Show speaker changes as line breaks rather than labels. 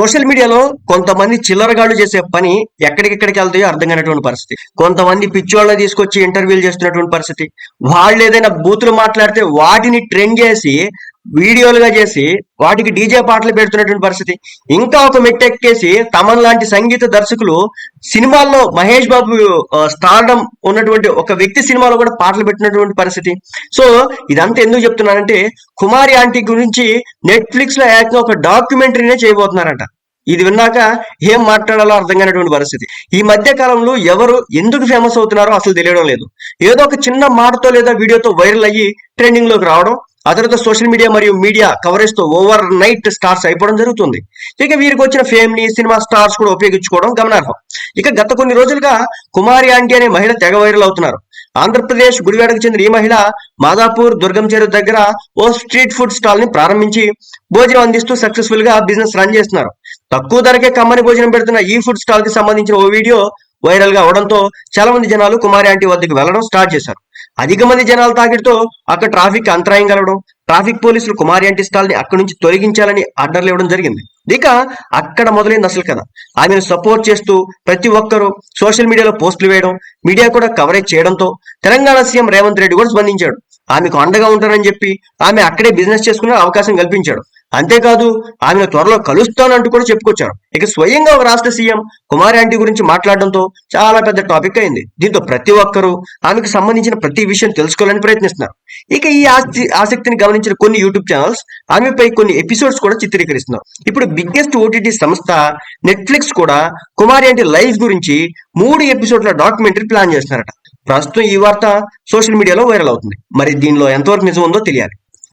Social మీడియాలో కొంతమంది చిల్లరగాళ్ళు చేసే పని ఎక్కడికెక్కడికి వెళ్తాయో అర్థం కానటువంటి పరిస్థితి. కొంతమంది పిచ్చోళ్ళని తీసుకొచ్చి ఇంటర్వ్యూలు చేస్తున్నటువంటి పరిస్థితి. వాళ్ళు ఏదైనా బూతులు మాట్లాడితే వాటిని ట్రెండ్ చేసి వీడియోలుగా చేసి వాటికి డీజే పాటలు పెడుతున్నటువంటి పరిస్థితి. ఇంకా ఒక మెట్టెక్కేసి తమన్ లాంటి సంగీత దర్శకులు సినిమాల్లో మహేష్ బాబు స్థానం ఉన్నటువంటి ఒక వ్యక్తి సినిమాలో కూడా పాటలు పెట్టినటువంటి పరిస్థితి. సో ఇదంతా ఎందుకు చెప్తున్నానంటే కుమారి ఆంటీ గురించి నెట్ఫ్లిక్స్లో ఏకంగా ఒక డాక్యుమెంటరీనే చేయబోతున్నారంట. ఇది విన్నాక ఏం మాట్లాడాలో అర్థం కానిటువంటి పరిస్థితి. ఈ మధ్య కాలంలో ఎవరు ఎందుకు ఫేమస్ అవుతున్నారో అసలు తెలియడం లేదు. ఏదో ఒక చిన్న మాటతో లేదా వీడియోతో వైరల్ అయ్యి ట్రెండింగ్లోకి రావడం అతనితో సోషల్ మీడియా మరియు మీడియా కవరేజ్తో ఓవర్ నైట్ స్టార్స్ అయిపోవడం జరుగుతుంది. ఇక వీరికి వచ్చిన ఫేమ్ని సినిమా స్టార్స్ కూడా ఉపయోగించుకోవడం గమనార్హం. ఇక గత కొన్ని రోజులుగా కుమారి ఆంటీ అనే మహిళ తెగ వైరల్ అవుతున్నారు. ఆంధ్రప్రదేశ్ గుడివాడకు చెందిన ఈ మహిళ మాదాపూర్ దుర్గం చెరువు దగ్గర ఓ స్ట్రీట్ ఫుడ్ స్టాల్ని ప్రారంభించి భోజనం అందిస్తూ సక్సెస్ఫుల్గా బిజినెస్ రన్ చేస్తున్నారు. తక్కువ ధరకే కమ్మని భోజనం పెడుతున్న ఈ ఫుడ్ స్టాల్కి సంబంధించిన ఓ వీడియో వైరల్గా అవడంతో చాలా మంది జనాలు కుమారి ఆంటీ వద్దకు వెళ్ళడం స్టార్ట్ చేశారు. అధిక మంది జనాల తాకిడితో అక్కడ ట్రాఫిక్ అంతరాయం కలవడం ట్రాఫిక్ పోలీసులు కుమారి అంటి స్టాల్ అక్కడి నుంచి తొలగించాలని ఆర్డర్లు ఇవ్వడం జరిగింది. ఇక అక్కడ మొదలైంది అసలు కదా ఆమెను సపోర్ట్ చేస్తూ ప్రతి ఒక్కరూ సోషల్ మీడియాలో పోస్టులు వేయడం మీడియా కూడా కవరేజ్ చేయడంతో తెలంగాణ సీఎం రేవంత్ రెడ్డి కూడా స్పందించాడు. ఆమెకు అండగా ఉంటానని చెప్పి ఆమె అక్కడే బిజినెస్ చేసుకునే అవకాశం కల్పించాడు. అంతేకాదు ఆమెను త్వరలో కలుస్తానంటూ కూడా చెప్పుకొచ్చారు. ఇక స్వయంగా ఒక రాష్ట్ర సీఎం కుమారి యాంటీ గురించి మాట్లాడడంతో చాలా పెద్ద టాపిక్ అయింది. దీంతో ప్రతి ఒక్కరూ ఆమెకు సంబంధించిన ప్రతి విషయం తెలుసుకోవాలని ప్రయత్నిస్తున్నారు. ఇక ఈ ఆస్తి ఆసక్తిని గమనించిన కొన్ని యూట్యూబ్ ఛానల్స్ ఆమెపై కొన్ని ఎపిసోడ్స్ కూడా చిత్రీకరిస్తున్నారు. ఇప్పుడు బిగ్గెస్ట్ ఓటీటీ సంస్థ నెట్ఫ్లిక్స్ కూడా కుమారి ఆంటీ లైఫ్ గురించి మూడు ఎపిసోడ్ల డాక్యుమెంటరీ ప్లాన్ చేస్తున్నారట. ప్రస్తుతం ఈ వార్త సోషల్ మీడియాలో వైరల్ అవుతుంది. మరి దీనిలో ఎంతవరకు నిజం ఉందో తెలియాలి.